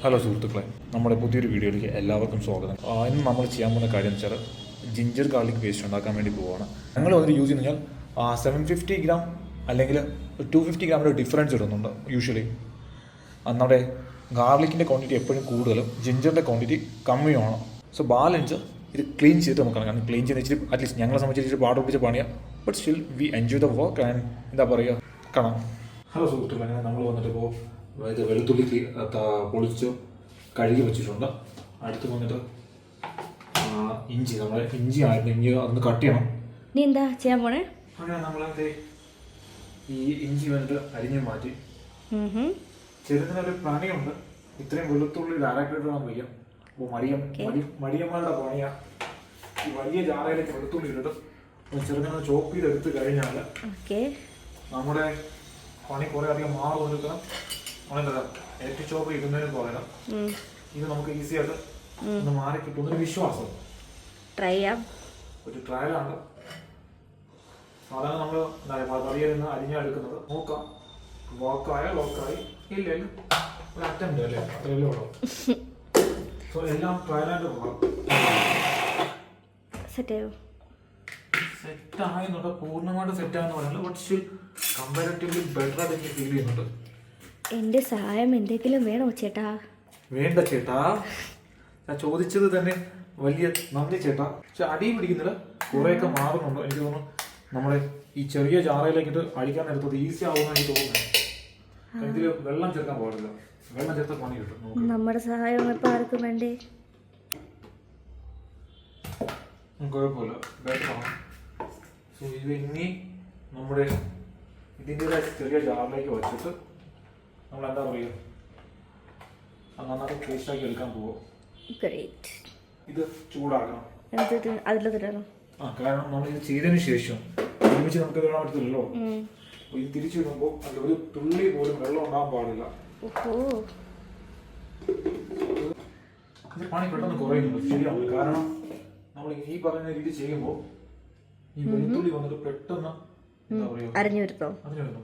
Hello സുഹൃത്തുക്കളെ നമ്മുടെ പുതിയൊരു വീഡിയോയിലേക്ക് എല്ലാവർക്കും സ്വാഗതം. ഇന്ന് നമ്മൾ ചെയ്യാൻ പോകുന്ന കാര്യം എന്ന് വെച്ചാൽ ജിഞ്ചർ ഗാർലിക് പേസ്റ്റ് ഉണ്ടാക്കാൻ വേണ്ടി പോവുകയാണ് ഞങ്ങൾ അതിൽ യൂസ് ചെയ്യുന്ന കഴിഞ്ഞാൽ സെവൻ ഫിഫ്റ്റി ഗ്രാം അല്ലെങ്കിൽ ടു ഫിഫ്റ്റി ഗ്രാമിന്റെ ഡിഫറൻസ് ഇടുന്നുണ്ട് യൂഷ്വലി നമ്മുടെ ഗാർലിക്കിന്റെ ക്വാണ്ടിറ്റി എപ്പോഴും കൂടുതലും ജിഞ്ചറിന്റെ ക്വാണ്ടിറ്റി കമ്മിയുമാണ്. സോ ബാലൻസ് ഇത് ക്ലീൻ ചെയ്ത് നമുക്ക് കാരണം ക്ലീൻ ചെയ്ത് ഇച്ചിരി അറ്റ്ലീസ്റ്റ് ഞങ്ങളെ സംബന്ധിച്ച് ഇച്ചിരി പാട് പിടിച്ച് പണിയാം. But still we enjoy the work and എന്താ പറയുക കാണാം. ഹലോ സുഹൃത്തുക്കളെ നമ്മൾ വന്നിട്ട് ഇപ്പോൾ ഇത് വെളുത്തുള്ളിക്ക് പൊളിച്ച് കഴുകി വെച്ചിട്ടുണ്ട്. അടുത്ത് വന്നിട്ട് ഇഞ്ചി നമ്മുടെ ഇഞ്ചി ആയിരുന്നു. ഇഞ്ചി അതൊന്ന് കട്ട് ചെയ്യണം. നീ എന്താ ചെയ്യാൻ പോണേ? അങ്ങനെ നമ്മളെന്ത് ഈ ഇഞ്ചി വന്നിട്ട് അരിഞ്ഞ് മാറ്റി. ചെറുതിനൊരു പണിയുണ്ട്. ഇത്രയും വെളുത്തുള്ളി ഡയറക്റ്റായിട്ട് വേണം വയ്ക്കാം അപ്പോൾ മടിയം മടി മടിയന്മാരുടെ പണിയാ. ഈ വലിയ ജാറയിലേക്ക് വെളുത്തുള്ളി ഇട്ടിട്ട് ചെറുതിനെ ചോപ്പ് ചെയ്തെടുത്ത് കഴിഞ്ഞാൽ നമ്മുടെ പണി കുറേ അധികം മാറി കൊടുക്കണം നമ്മളെന്താ ഏറ്റവും ചോപ്പ് ഇടുന്നതിന് പകരം. ഇത് നമുക്ക് ഈസി ആയിട്ട് ഒന്ന് മാറി കിട്ടുന്നൊരു വിശ്വാസം. ട്രൈ ചെയ്യാം. ഒരു ട്രയലാണ് സാധാരണ നമ്മൾ വലിയ നിന്ന് അരിഞ്ഞെടുക്കുന്നത് നോക്കാം. ലോക്കായ ലോക്കായി ഇല്ലെങ്കിൽ ഒരു അറ്റംപ്റ്റ് അല്ലേ? അത്രയല്ലേ ഉള്ളൂ. സോ എല്ലാം ട്രയലായിട്ട് പോകാം. സെറ്റ് ചെയ്യോ സെറ്റ് ആയെന്നുണ്ട് പൂർണമായിട്ട് സെറ്റ് ആയെന്ന് പറയുന്നത് ബട്ട് സ്റ്റിൽ കമ്പാരിറ്റീവ്ലി ബെറ്റർ ആയിട്ട് എനിക്ക് ഫീൽ ചെയ്യുന്നുണ്ട്. എന്റെ സഹായം എന്തെങ്കിലും വേണോ ചേട്ടാ? വേണ്ട ചേട്ടാ. ഞാൻ ചോദിച്ചത് തന്നെ വലിയ നന്ദി ചേട്ടാ. പക്ഷെ അടി പിടിക്കുന്നില്ല. കുറേയൊക്കെ മാറുന്നുണ്ട്. എനിക്ക് തോന്നുന്നു നമ്മുടെ ഈ ചെറിയ ജാറയിലേക്ക് അടിക്കാൻ നേരത്തത് ഈസി ആവുമെന്ന് എനിക്ക് തോന്നുന്നു. ഇതിൽ വെള്ളം ചേർക്കാൻ പാടില്ല. വെള്ളം ചേർത്ത പണി കിട്ടും നമ്മുടെ സഹായം ഇപ്പം ആർക്കും വേണ്ടേ? കുഴപ്പമില്ല. സോ ഇത് ഇനി നമ്മുടെ ഇതിന്റെ ചെറിയ ജാറിലേക്ക് വെച്ചിട്ട് നമ്മൾ എന്താ പറയുക? അത് നന്നായിട്ട് പേസ്റ്റാക്കി എടുക്കാൻ പോകും ഗ്രേറ്റ് ഇത് ചൂടാക്കണം. തരണം ആ കാരണം നമ്മൾ ഇത് ചെയ്തതിന് ശേഷം ഒരുമിച്ച് നമുക്ക് ഇടാൻ പറ്റത്തില്ലല്ലോ. അപ്പോൾ ഇത് തിരിച്ചു വിടുമ്പോൾ അതിൽ ഒരു തുള്ളി പോലും വെള്ളം ഉണ്ടാകാൻ പാടില്ല. ഇത് പണി പെട്ടെന്ന് കുറയുന്നുണ്ട്. ശരിയാവില്ല കാരണം നമ്മൾ ഈ പറയുന്ന രീതി ചെയ്യുമ്പോൾ ഈ വെളുത്തുള്ളി വന്നിട്ട് പെട്ടെന്ന് എന്താ പറയുക? അരഞ്ഞു വരുത്തോ? അറിഞ്ഞു വരുന്നു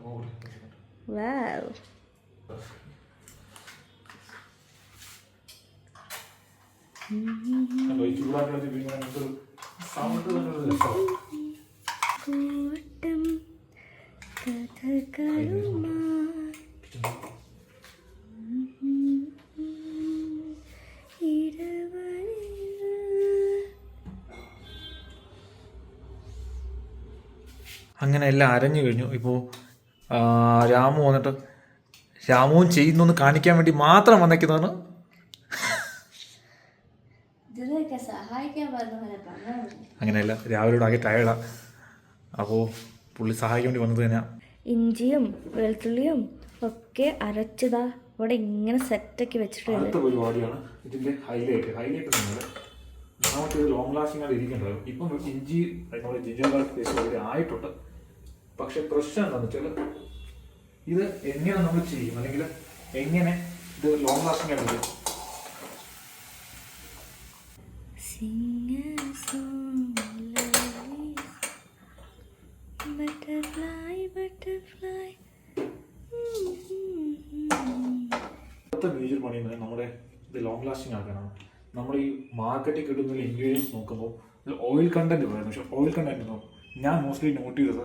രസമാണ് കൂട്ടം ഇടവഴിയിൽ അങ്ങനെ എല്ലാം അരഞ്ഞു കഴിഞ്ഞു. ഇപ്പോൾ രാമു വന്നിട്ട് രാമുവും ചെയ്യുന്നു കാണിക്കാൻ വേണ്ടി മാത്രം വന്നേക്കുന്നതാണ്. അങ്ങനെയല്ല രാവിലെ ആകെ ടയർഡാ അപ്പോൾ പുള്ളി സഹായിക്കാൻ വേണ്ടി വന്നത് തന്നെയാണ് ഇഞ്ചിയും വെളുത്തുള്ളിയും ഒക്കെ അരച്ചതാ. ഇവിടെ ഇങ്ങനെ സെറ്റാക്കി വെച്ചിട്ടുണ്ട്. അടുത്ത പരിപാടിയാണ് ഇതിന്റെ ഹൈലൈറ്റ് ഹൈലൈറ്റ് നിങ്ങൾ നമുക്ക് ഇത് ലോങ് ലാസ്റ്റിംഗ് ആയിട്ട് ഇരിക്കേണ്ടത് ഇപ്പം ഇഞ്ചി നമ്മുടെ ജിഞ്ചർ പേസ്റ്റ് ആയിട്ടുണ്ട്. പക്ഷെ പ്രശ്നം എന്താണെന്ന് വെച്ചാൽ ഇത് എങ്ങനെ നമ്മൾ ചെയ്യും? അല്ലെങ്കിൽ എങ്ങനെ ഇത് ലോങ് ലാസ്റ്റിംഗ് ആയിട്ട്. അടുത്ത മേജർ പണി എന്ന് നമ്മുടെ ഇത് ലോങ് ലാസ്റ്റിംഗ് ആക്കാനാണ്. നമ്മൾ ഈ മാർക്കറ്റിൽ കിട്ടുന്ന ഇൻഗ്രീഡിയൻസ് നോക്കുമ്പോൾ ഓയിൽ കണ്ടന്റ് പറയുന്നത് പക്ഷേ ഓയിൽ കണ്ടന്റ് ഞാൻ മോസ്റ്റ്ലി നോട്ട് ചെയ്തത്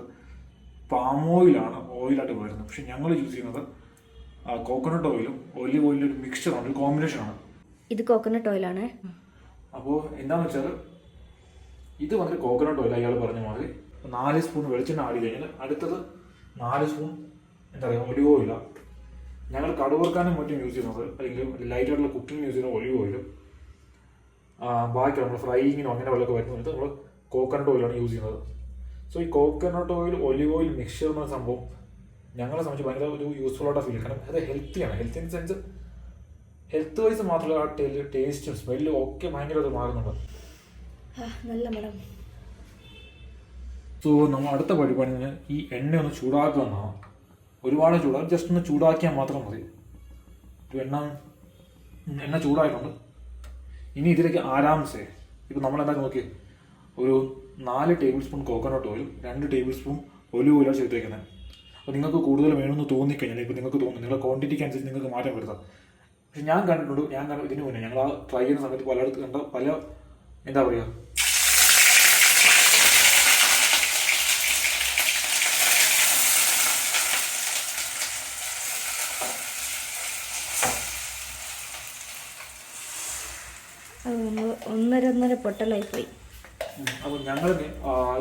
പാം ഓയിലാണ് ഓയിലായിട്ട് വരുന്നത്. പക്ഷെ ഞങ്ങൾ യൂസ് ചെയ്യുന്നത് കോക്കനട്ട് ഓയിലും ഒലിവ് ഓയിലും ഒരു മിക്സ്ചറാണ് ഒരു കോമ്പിനേഷൻ ആണ്. ഇത് കോക്കനട്ട് ഓയിലാണ് അപ്പോൾ എന്താണെന്ന് വെച്ചാൽ ഇത് വന്നിട്ട് കോക്കനട്ട് ഓയിൽ അയാൾ പറഞ്ഞ മാതിരി നാല് സ്പൂൺ വെളിച്ചെണ്ണ ആടി കഴിഞ്ഞാൽ അടുത്തത് നാല് സ്പൂൺ എന്താ പറയുക ഒലിവ് ഓയിലാണ് ഞങ്ങൾ കടുവർക്കാനും മറ്റും യൂസ് ചെയ്യുന്നത് അല്ലെങ്കിൽ ലൈറ്റ് ആയിട്ടുള്ള കുക്കിംഗ് യൂസ് ചെയ്യുന്ന ഒലിവ് ഓയിലും ബാക്കി നമ്മൾ ഫ്രൈയിങ്ങിനോ അങ്ങനെ വല്ലതൊക്കെ വരുന്ന സമയത്ത് നമ്മൾ കോക്കനട്ട് ഓയിലാണ് യൂസ് ചെയ്യുന്നത്. സോ ഈ coconut oil olive oil mixture എന്ന സംഭവം ഞങ്ങളെ സംബന്ധിച്ച് ഭയങ്കര ഒരു യൂസ്ഫുൾ ആയിട്ട് ഫീൽ കാരണം അത് ഹെൽത്തിയാണ് healthy in sense health wise മാത്രമല്ല ആ ടേസ്റ്റും സ്മെല്ലും ഒക്കെ ഭയങ്കര അത് മാറുന്നുണ്ട്. നല്ല മണം. സോ നമ്മൾ അടുത്ത പരിപാടി ഈ എണ്ണ ഒന്ന് ചൂടാക്കുക എന്നാണ് ഒരുപാട് ചൂടാക്കി ജസ്റ്റ് ഒന്ന് ചൂടാക്കിയാൽ മാത്രം മതി. ഒരു എണ്ണ എണ്ണ ചൂടായിട്ടുണ്ട്. ഇനി ഇതിലേക്ക് ആരാംസേ. ഇപ്പം നമ്മളെന്താ നോക്കി ഒരു നാല് ടേബിൾ സ്പൂൺ കോക്കനട്ട് ഓയിൽ രണ്ട് ടേബിൾ സ്പൂൺ ഒലിവ് ഓയിലാണ് ചേർത്തേക്കുന്നത് അപ്പോൾ നിങ്ങൾക്ക് കൂടുതൽ വേണമെന്ന് തോന്നിക്കഴിഞ്ഞാൽ ഇപ്പോൾ നിങ്ങൾക്ക് തോന്നുന്നു നിങ്ങളുടെ ക്വാണ്ടിറ്റിക്ക് അനുസരിച്ച് നിങ്ങൾക്ക് മാറ്റം വരുത്താം. പക്ഷെ ഞാൻ കണ്ടിട്ടുണ്ട് ഞാൻ കണ്ട ഇതിന് മുന്നേ ഞങ്ങൾ ആ ട്രൈ ചെയ്യുന്ന സമയത്ത് പലയിടത്ത് കണ്ട പല എന്താ പറയുക ഒന്നര ഒന്നര പൊട്ടലായി പൊട്ടലായിപ്പോയി. അപ്പോൾ ഞങ്ങൾ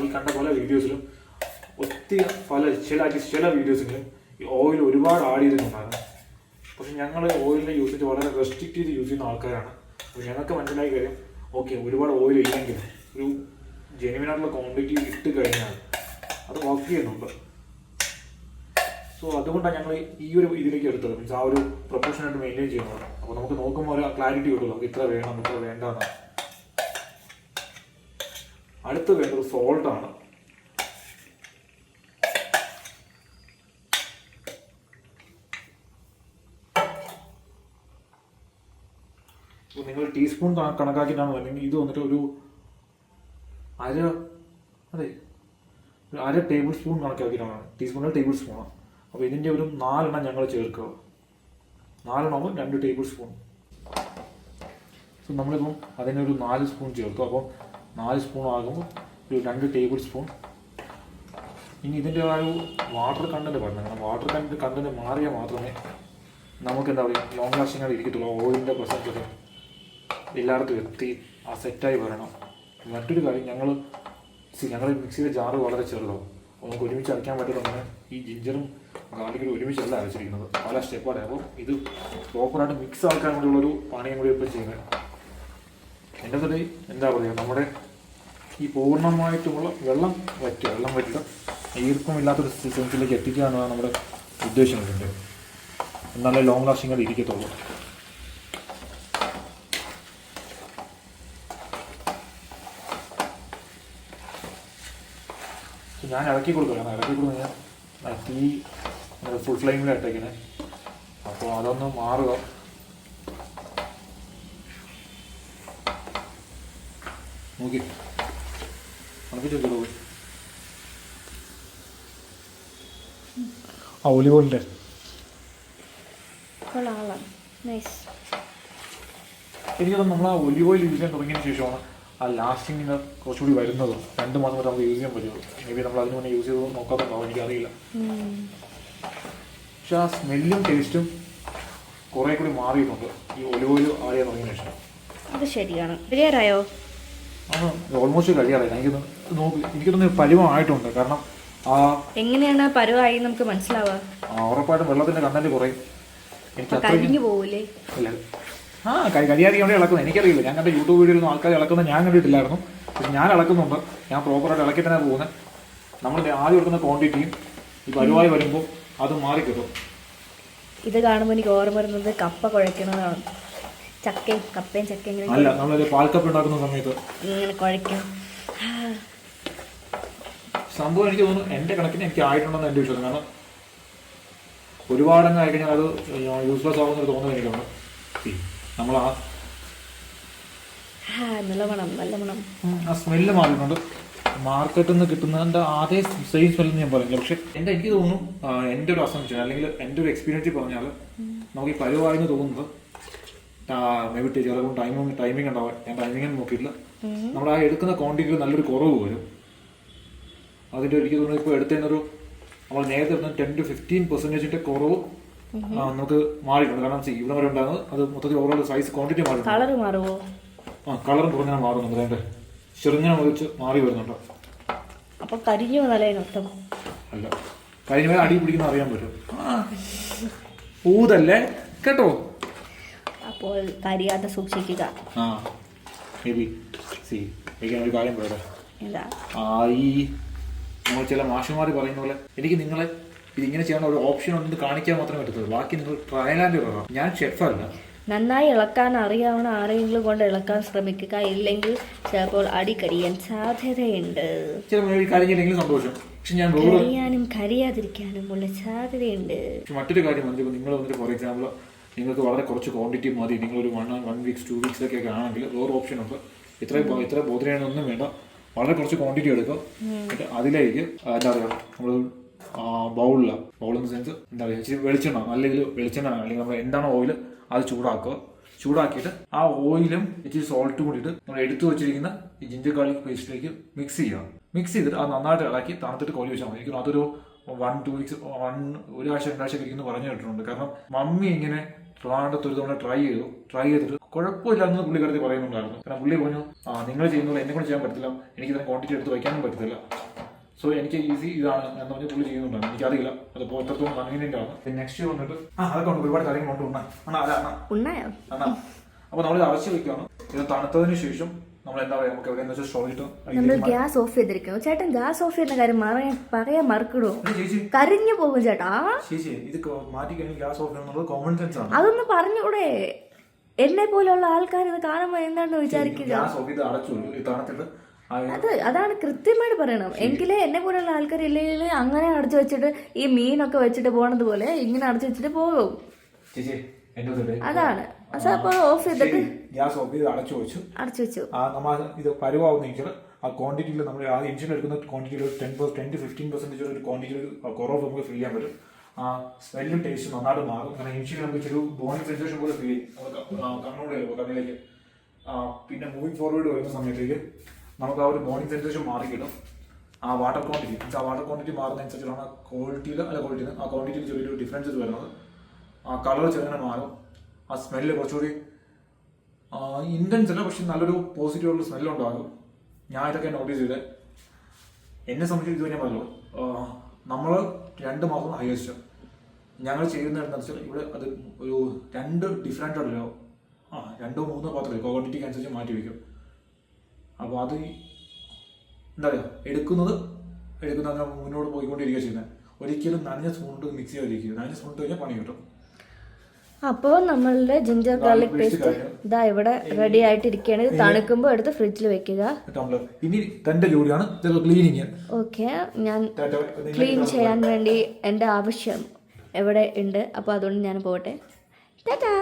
ഈ കണ്ട പല വീഡിയോസിലും ഒത്തിരി പല ചില ചില വീഡിയോസിലും ഈ ഓയിൽ ഒരുപാട് ആഡ് ചെയ്തിട്ടുണ്ടായിരുന്നു. പക്ഷെ ഞങ്ങൾ ഓയിലിന്റെ യൂസേജ് വളരെ റെസ്ട്രിക്റ്റ് ചെയ്ത് യൂസ് ചെയ്യുന്ന ആൾക്കാരാണ്. അപ്പോൾ ഞങ്ങൾക്ക് മനസ്സിലായി കാര്യം ഓക്കെ ഒരുപാട് ഓയിൽ ഇല്ലെങ്കിൽ ഒരു ജെനുവിൻ ആയിട്ടുള്ള ക്വാണ്ടിറ്റി ഇട്ട് കഴിഞ്ഞാൽ അത് വർക്ക് ചെയ്യുന്നുണ്ട്. സോ അതുകൊണ്ടാണ് ഞങ്ങൾ ഈ ഒരു ഇതിലേക്ക് എടുത്തത്. മീൻസ് ആ ഒരു പ്രൊഫഷനായിട്ട് മെയിന്റെയിൻ ചെയ്യുന്നത്. അപ്പോൾ നമുക്ക് നോക്കുമ്പോൾ ഒരു ക്ലാരിറ്റി കിട്ടുമല്ലോ. ഇത്ര വേണം ഇത്ര വേണ്ടെന്ന്. അടുത്ത് വേണ്ടത് സോൾട്ട് ആണ്. അപ്പോൾ നിങ്ങൾ ടീസ്പൂൺ കണക്കാക്കിയിട്ടാണോ? അല്ലെങ്കിൽ ഇത് വന്നിട്ട് ഒരു അര അതെ ഒരു അര ടേബിൾ സ്പൂൺ കണക്കാക്കിയിട്ടാണ് ടീസ്പൂണിൽ ടേബിൾ സ്പൂണാണ് അപ്പോൾ ഇതിന്റെ ഒരു നാലെണ്ണം ഞങ്ങൾ ചേർക്കുക. നാലെണ്ണം രണ്ട് ടേബിൾ സ്പൂൺ സോ നമ്മളിപ്പം അതിനൊരു നാല് സ്പൂൺ ചേർക്കും. അപ്പം നാല് സ്പൂൺ ആകുമ്പോൾ ഒരു രണ്ട് ടേബിൾ സ്പൂൺ ഇനി ഇതിന്റെ ആ ഒരു വാട്ടർ കണ്ടന്റ് പറഞ്ഞു വാട്ടർ കണ്ടന്റ് കണ്ടന്റ് മാറിയാൽ മാത്രമേ നമുക്ക് എന്താ പറയുക ലോങ് ലാസ്റ്റിംഗ് ആയിട്ട് ഇരിക്കത്തുള്ളൂ. ഓയിലിന്റെ പ്രസൻസ് എല്ലായിടത്തും എത്തി ആ സെറ്റായി വരണം. മറ്റൊരു കാര്യം ഞങ്ങൾ ഞങ്ങൾ മിക്സിയുടെ ജാറ് വളരെ ചെറുതാണ്. അപ്പോൾ നമുക്ക് ഒരുമിച്ച് അരയ്ക്കാൻ പറ്റുന്ന ഈ ജിഞ്ചറും ഗാർലിക്കും ഒരുമിച്ചല്ല അരച്ചിരിക്കുന്നത്. പല സ്റ്റെപ്പാണ് അപ്പോൾ ഇത് പ്രോപ്പറായിട്ട് മിക്സ് ആക്കാൻ വേണ്ടിയുള്ളൊരു പണിയും കൂടി ഇപ്പോൾ ചെയ്യുന്നത്. എന്റെ തന്നെ എന്താ പറയുക നമ്മുടെ ഈ പൂർണമായിട്ടുമുള്ള വെള്ളം വറ്റുക വെള്ളം വറ്റുക. ഈർപ്പമില്ലാത്തൊരു സെൻസിലേക്ക് എത്തിക്കുക എന്നതാണ് നമ്മുടെ ഉദ്ദേശം ഇതിന്റെ എന്നാലേ ലോങ് ലാസ്റ്റിംഗ് അത് ഇരിക്കത്തുള്ളൂ. ഞാൻ ഇളക്കി കൊടുക്കുക കാരണം ഞാൻ കഴിഞ്ഞാൽ തീ ഫുൾ ഫ്ലെയിമിലിട്ടേക്കണേ അപ്പോൾ അതൊന്ന് മാറുക. നോക്കി പോയി ആ ഒലിവ് ഓയിലിന്റെ കൊള്ളാം നൈസ് എനിക്ക് തോന്നുന്നു നമ്മൾ ആ ഒലിവ് ഓയിൽ യൂസ് ചെയ്യാൻ തുടങ്ങിയതിന് ശേഷമാണ് ആ ലാസ്റ്റിംഗ് കുറച്ചുകൂടി വരുന്നത്. രണ്ട് മാസം വരെ നമുക്ക് യൂസ് ചെയ്യാൻ പറ്റുള്ളൂ. മേ ബി നമ്മൾ അതിന് മുന്നേ യൂസ് ചെയ്ത് നോക്കാത്തുണ്ടാവും എനിക്കറിയില്ല. പക്ഷെ ആ സ്മെല്ലും ടേസ്റ്റും കുറേ കൂടി മാറിയിട്ടുണ്ട്. ഈ ഒലിവ് ഓയിൽ ആഡ് ചെയ്യാൻ തുടങ്ങിയതിന് ശേഷം. അത് ശരിയാണ്. ബിരിയാറായോ അത് ഓൾമോസ്റ്റ് കഴിയാറായി എനിക്ക് നോക്കി. എനിക്ക് തോന്നുന്നു പരിവമായിട്ടുണ്ട്. കാരണം ആ എങ്ങനെയാണ് പരുവായി നമുക്ക് മനസ്സിലാവുക ആ, ഉറപ്പായിട്ടും വെള്ളത്തിന്റെ കണ്ടന്റ് കുറയും. എനിക്ക് കരിഞ്ഞു പോകൂലേ ഇല്ല ആ കരി കരിയാതി അവിടെ ഇളക്കുന്നത് എനിക്കറിയില്ല. ഞാൻ കണ്ട യൂട്യൂബ് വീഡിയോയിലൊന്നും ആൾക്കാർ ഇളക്കുന്നത് ഞാൻ കണ്ടിട്ടില്ലായിരുന്നു. പക്ഷെ ഞാൻ ഇളക്കുന്നുണ്ട്. ഞാൻ പ്രോപ്പറായിട്ട് ഇളക്കി തന്നെ പോകുന്നത് നമ്മൾ ആദ്യം എടുക്കുന്ന ക്വാണ്ടിറ്റിയും ഈ പരുവായി വരുമ്പോൾ അത് മാറി കിട്ടും ഇത് കാണുമ്പോൾ എനിക്ക് ഓർമ്മ വരുന്നത് കപ്പ കുഴയ്ക്കുന്നതാണ് ചക്കയും കപ്പയും ചക്കയും ഇങ്ങനെ അല്ല നമ്മളൊരു കപ്പ് ഉണ്ടാക്കുന്ന സമയത്ത് ഇങ്ങനെ കുഴക്കും സംഭവം എനിക്ക് തോന്നുന്നു എന്റെ കണക്കിന് എനിക്ക് ആയിട്ടുണ്ടെന്ന് എന്റെ വിശ്വാസം. കാരണം ഒരുപാടങ്ങ് ആയിക്കഴിഞ്ഞാൽ അത് യൂസ്ലെസ് ആവുന്നൊരു തോന്നുന്നത് എനിക്കുണ്ട്. നമ്മൾ ആ നല്ല മണം നല്ല മണം. ആ സ്മെല്ല് മാറിയിട്ടുണ്ട്. മാർക്കറ്റിൽ നിന്ന് കിട്ടുന്നതിന്റെ അതേ സെയിം സ്മെല്ല് ഞാൻ പറയുന്നില്ല. പക്ഷെ എന്റെ എനിക്ക് തോന്നുന്നു എന്റെ എന്റെ ഒരു അസംഷൻ അല്ലെങ്കിൽ എന്റെ ഒരു എക്സ്പീരിയൻസിൽ പറഞ്ഞാൽ നമുക്ക് ഈ പരുവായെന്ന് തോന്നുന്നത് മേബി ചിലപ്പോൾ ടൈമിങ് ടൈമിംഗ് ഉണ്ടാവാം. ഞാൻ ടൈമിംഗ് നോക്കിയിട്ടില്ല. നമ്മൾ ആ എടുക്കുന്ന ക്വാണ്ടിറ്റിയിൽ നല്ലൊരു കുറവ് വരും. അതിന്റെ എനിക്ക് തോന്നുന്നു ഇപ്പോൾ എടുത്തതിനൊരു നമ്മൾ നേരത്തെ എടുത്ത ടെൻ ടു ഫിഫ്റ്റീൻ പെർസെന്റേജിന്റെ കുറവ് നമുക്ക് മാറിയിട്ടുണ്ട്. കാരണം ഇവിടെ വരെ ഉണ്ടാകുന്നത് അത് മൊത്തത്തിൽ ഓവറോൾ സൈസ് ക്വാണ്ടിറ്റി മാറും. കളർ മാറുമോ ആ കളറും കുറഞ്ഞാൽ മാറുന്നുണ്ട് അതിന്റെ ചെറുങ്ങനെ വെച്ച് മാറി വരുന്നുണ്ട്. അപ്പൊ കരിഞ്ഞു മൊത്തം അല്ല. കരിഞ്ഞ അടി പിടിക്കുന്ന അറിയാൻ പറ്റും. ഊതല്ലേ? കേട്ടോ? അപ്പോൾ കരിയാതെ സൂക്ഷിക്കുക. ഒരു കാര്യം പറയട്ടെ? ഈ നമ്മൾ ചില മാഷുമാർ പറയുന്ന പോലെ എനിക്ക് നിങ്ങളെ ഇതിങ്ങനെ ചെയ്യാൻ ഒരു ഓപ്ഷൻ ഉണ്ടെന്ന് കാണിക്കാൻ മാത്രമേ പറ്റത്തുള്ളൂ. ബാക്കി നിങ്ങൾ ട്രയൽ ആൻഡ് എറർ ഞാൻ ഷെഫല്ല നന്നായി ഇളക്കാൻ അറിയാവുന്ന ആരെങ്കിലും കൊണ്ട് ഇളക്കാൻ ശ്രമിക്കുക. ഇല്ലെങ്കിൽ ചിലപ്പോൾ അടി കരിയാൻ സാധ്യതയുണ്ട്. സന്തോഷം. പക്ഷെ ഞാൻ കരിയാനും ഉള്ള സാധ്യതയുണ്ട്. മറ്റൊരു കാര്യം നിങ്ങൾ വന്നിട്ട് ഫോർ എക്സാമ്പിൾ നിങ്ങൾക്ക് വളരെ കുറച്ച് ക്വാണ്ടിറ്റി മതി. നിങ്ങളൊരു one one weeks two weeks ഒക്കെ ആണെങ്കിൽ വേറെ ഓപ്ഷൻ ഉണ്ട്. ഇത്രയും ബോ- ഇത്ര ബോധനയൊന്നും വേണ്ട. വളരെ കുറച്ച് ക്വാണ്ടിറ്റി എടുക്കുക എന്നിട്ട് അതിലേക്ക് എന്താ പറയുക നമ്മൾ ബൗളിലാണ് ബൗൾ ഇൻ സെൻസ് എന്താ പറയുക ഇച്ചിരി വെളിച്ചെണ്ണ അല്ലെങ്കിൽ വെളിച്ചെണ്ണ അല്ലെങ്കിൽ നമ്മൾ എന്താണ് ഓയിൽ അത് ചൂടാക്കുക. ചൂടാക്കിയിട്ട് ആ ഓയിലും ഇച്ചിരി സോൾട്ടും കൂടിയിട്ട് നമ്മൾ എടുത്തു വെച്ചിരിക്കുന്ന ഈ ജിഞ്ചർ ഗാർലിക് പേസ്റ്റിലേക്ക് മിക്സ് ചെയ്യുക. മിക്സ് ചെയ്തിട്ട് അത് നന്നായിട്ട് ഇളക്കി തണുത്തിട്ട് കോരി വെച്ചാൽ മതി. എനിക്ക് അതൊരു വൺ ടു വീക്സ് വൺ ഒരാഴ്ച രണ്ടാഴ്ച കഴിക്കുന്നു പറഞ്ഞു കേട്ടിട്ടുണ്ട്. കാരണം മമ്മി ഇങ്ങനെ ട്രിവാൻഡത്ത് ഒരു തവണ ട്രൈ ചെയ്തു. ട്രൈ ചെയ്തിട്ട് കുഴപ്പമില്ലാന്ന് പുള്ളി കരുതി പറയുന്നുണ്ടായിരുന്നു. കാരണം പുള്ളി പറഞ്ഞു ആ നിങ്ങൾ ചെയ്യുന്നത് എന്നെ കൊണ്ട് ചെയ്യാൻ പറ്റില്ല എനിക്ക് ഇതിനെ ക്വാണ്ടിറ്റി എടുത്ത് വയ്ക്കാനും പറ്റത്തില്ല. സോ എനിക്ക് ഈസി ഇതാണ് എന്ന് പറഞ്ഞ് പുള്ളി ചെയ്യുന്നുണ്ടായിരുന്നു. എനിക്കറിയില്ല. അത് എത്രത്തോളം കൺവീനിയന്റ് ആണ്. നെക്സ്റ്റ് വന്നിട്ട് ആ അതൊക്കെ ഉണ്ട്. ഒരുപാട് കാര്യങ്ങളുണ്ട്. ഉണ്ണ അണ്ണാ അല്ല അണ്ണാ. ഉണ്ണായോ? അണ്ണാ. അപ്പൊ നമ്മൾ അടച്ചു വെക്കുകയാണ്. ഇത് തണുത്തതിന് ശേഷം നമ്മൾ എന്താ പറയുക നമുക്ക് എവിടെയെന്ന് വെച്ചാൽ സ്റ്റോർ നമ്മൾ ഗ്യാസ് ഓഫ് ചെയ്തിരിക്കുന്നു ചേട്ടൻ ഗ്യാസ് ഓഫ് ചെയ്യുന്ന കാര്യം പറയാൻ പറയാൻ മറക്കണോ ചേച്ചി. കരിഞ്ഞു പോകും ചേട്ടാ. ചേച്ചി ഇത് മാറ്റി ഗ്യാസ് ഓഫ് ചെയ്യണമെന്നുള്ളത് കോമൺ സെൻസ് ആണ്. അതൊന്ന് പറഞ്ഞൂടെ എന്നെ പോലെയുള്ള ആൾക്കാർ ഇത് കാണുമ്പോൾ എന്താണെന്ന് വിചാരിക്കുക? ഗ്യാസ് ഓഫ് ചെയ്ത് അടച്ചു വെക്കും. തണുത്തിട്ട് അത് അതാണ് കൃത്യമായിട്ട് പറയണം. എങ്കിലേ എന്നെ പോലെയുള്ള ആൾക്കാർ ഇല്ലെങ്കിൽ അങ്ങനെ അടച്ചു വെച്ചിട്ട് ഈ മീനൊക്കെ വെച്ചിട്ട് പോണത് പോലെ ഇങ്ങനെ അടച്ചു വെച്ചിട്ട് പോകും. അതാണ്. ഓഫ് ചെയ്തിട്ട് ഗ്യാസ് ഓഫ് ചെയ്ത് അടച്ചു വെച്ചു. അടച്ചു വെച്ചു. ആ നമ്മൾ ഇത് പരുവാവുന്നെങ്കിൽ ആ ക്വാണ്ടിറ്റിയിൽ നമ്മൾ ആ ഇൻസുലിൻ എടുക്കുന്ന ക്വാണ്ടിറ്റിയിൽ ഒരു ten ten to fifteen percentage ഒരു ക്വാണ്ടിറ്റിയിൽ കുറവ് നമുക്ക് ഫീൽ ചെയ്യാൻ പറ്റും. ആ സ്മെല്ലും ടേസ്റ്റ് നന്നായിട്ട് മാറും. കാരണം ഇൻസുലിൻ നമുക്ക് ഒരു ബോണി സെൻസേഷൻ പോലെ ഫീൽ ചെയ്യും. കണ്ണോട് വരുമ്പോൾ കണ്ണിലേക്ക്. പിന്നെ മൂവിങ് ഫോർവേഡ് വരുന്ന സമയത്തേക്ക് നമുക്ക് ആ ഒരു ബോണി സെൻസേഷൻ മാറി കിട്ടും. ആ വാട്ടർ ക്വാണ്ടിറ്റി ആ വാട്ടർ ക്വാണ്ടിറ്റി മാറുന്നതനുസരിച്ചാണ് ക്വാളിറ്റിയിൽ അല്ല ക്വാളിറ്റിയിൽ ആ ക്വാണ്ടിറ്റിയിൽ ചെറിയൊരു ഡിഫറൻസസ് വരുന്നത്. ആ കളർ ചെറുങ്ങനെ മാറും. ആ സ്മെല്ല് കുറച്ചുകൂടി ഇന്റൻസ് അല്ല പക്ഷെ നല്ലൊരു പോസിറ്റീവ് ഉള്ള സ്മെല്ല് ഉണ്ടാകും. ഞാൻ ഇതൊക്കെ നോട്ടീസ് ചെയ്തത് എന്നെ സംബന്ധിച്ച് ഇത് ഞാൻ പറഞ്ഞു നമ്മൾ രണ്ട് മാസം ഹയസ്റ്റ് ഞങ്ങൾ ചെയ്യുന്ന എന്താണെന്ന് വെച്ചാൽ ഇവിടെ അത് ഒരു രണ്ട് ഡിഫറെന്റ് ഉണ്ടല്ലോ ആ രണ്ടോ മൂന്നോ പാത്രം ക്വാണ്ടിറ്റിക്ക് അനുസരിച്ച് മാറ്റി വയ്ക്കും അപ്പോൾ അത് എന്താ പറയുക എടുക്കുന്നത് എടുക്കുന്ന മുന്നോട്ട് പോയിക്കൊണ്ടിരിക്കുക ചെയ്യുന്നത്. ഒരിക്കലും നനഞ്ഞ സ്പൂൺ കൊണ്ട് മിക്സ് ചെയ്യാതിരിക്കുക. നനഞ്ഞ സ്പൂണിട്ട് കഴിഞ്ഞാൽ പണി കിട്ടും. അപ്പോൾ നമ്മളുടെ ജിഞ്ചർ ഗാർലിക് പേസ്റ്റ് ഇതാ ഇവിടെ റെഡി ആയിട്ടിരിക്കുകയാണ്. ഇത് തണുക്കുമ്പോൾ എടുത്ത് ഫ്രിഡ്ജിൽ വെക്കുക. ഇനി തന്റെ ജോലിയാണ്. ചിലപ്പോൾ ക്ലീനിങ് ഓക്കെ. ഞാൻ ക്ലീൻ ചെയ്യാൻ വേണ്ടി എന്റെ ആവശ്യം എവിടെ ഉണ്ട്? അപ്പോൾ അതുകൊണ്ട് ഞാൻ പോട്ടെ ടാറ്റാ